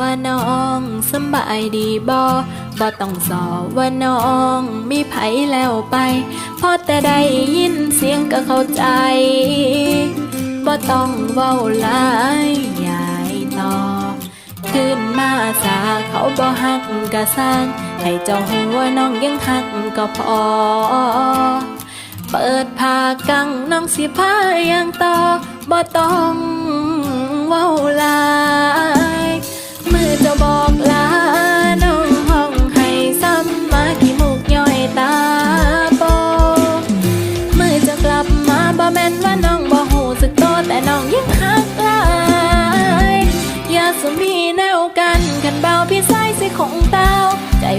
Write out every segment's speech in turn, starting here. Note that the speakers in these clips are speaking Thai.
ว่าน้องสบายดีบ่บ่ต้องสอบว่าน้องมีไผแล้วไป พอแต่ได้ยินเสียงก็เข้าใจบ่ต้องเว้าหลายยายต่อ ขึ้นมาสาเขาบ่หักกะสร้าง ให้เจ้าหัวน้องยังหักก็พอ เปิดผ้ากังน้องสิพายังต่อบ่ต้องเว้าหลาย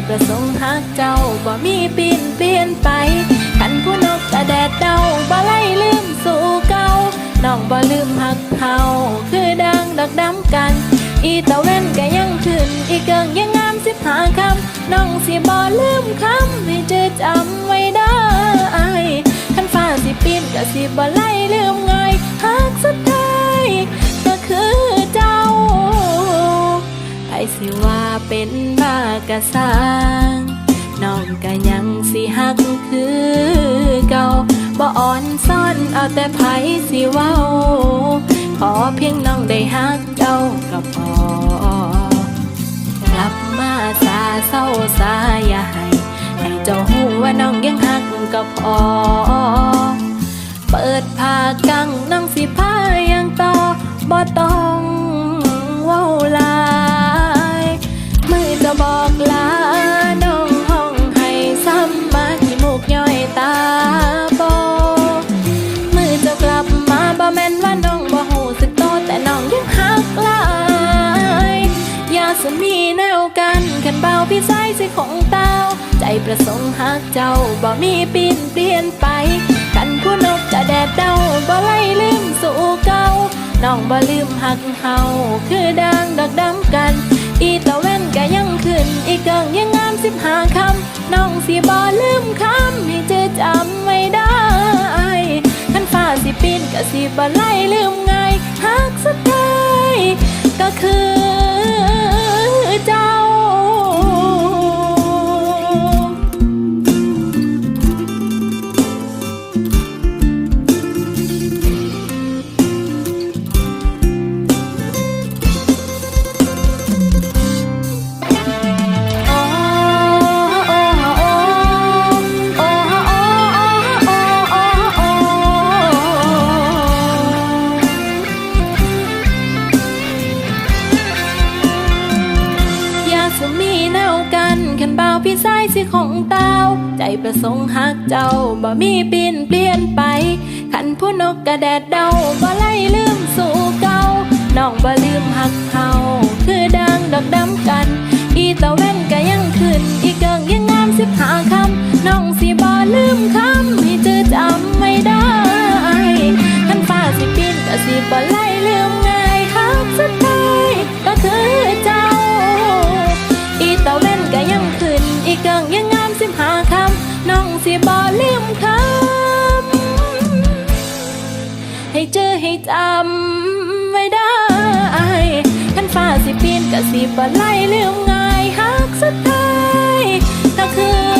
ประสงค์หักเจ้าบ่มีปีนเปลี่ยนไปขันผู้นกกระแดดเดาบ่ไล่ลืมสู่เก่าน้องบ่ลืมหักเฮาคือดังดักดำกัน อีตะเว้นก็ยังขึ้น อีเกิงยังงามสิบหาคำน้องสิบ่ลืมคำให้เจอจำไว้ได้ขันฟ้าสิปีนก็สิบ่ไล่ลืมง่ายหักสุดท้ายก็คือเจ้าไผสิว่า เป็นบ้ากะสร้างน้องก็ยังสิหักคือเก่าบ่อ่อนซ่อนเอาแต่ไผสิเว้า ขอเพียงน้องได้หักเจ้าก็พอกลับมาสาเศร้าสาอย่าให้ให้เจ้าหูว่าน้องยังหักก็พอ เปิดผ้ากังน้องสิพา สมีแนวกันขันเบาพี่ไส้สิของเต้า ใจประสงค์หักเจ้าบ่มีปีนเปลี่ยนไป กันผู้นกกระแดดเดาบ่ไล่ลืมสู่เก่าน้องบ่ลืมหักเฮาคือดังดอกดำกัน อีตะเว้นก็ยังขึ้น อีเกิงยังงามสิบหาคำน้องสิบ่ลืมคำให้เจอจำไว้ได้ขันฟ้าสิปีนก็สิบ่ไล่ลืมไงหักสุดท้ายก็คือ down. าพี่ไส้สิของเต้า ใจประสงค์หักเจ้าบ่มีปีนเปลี่ยนไป ขันผู้นกกระแดดเดาบ่ไล่ลืมสู่เก่าน้องบ่ลืมหักเฮาคือดังดอกดำกัน อีตะเว้นก็ยังขึ้น อีเกิงยังงามสิบหาคำน้องสิบ่ลืมคำให้เจอจำไม่ได้ขันฟ้าสิปีนก็สิบ่ไล่ลืมง่ายหักสุดท้าย จะสิบ่ไล่ลืมง่ายหักสุดท้ายถ้าคือ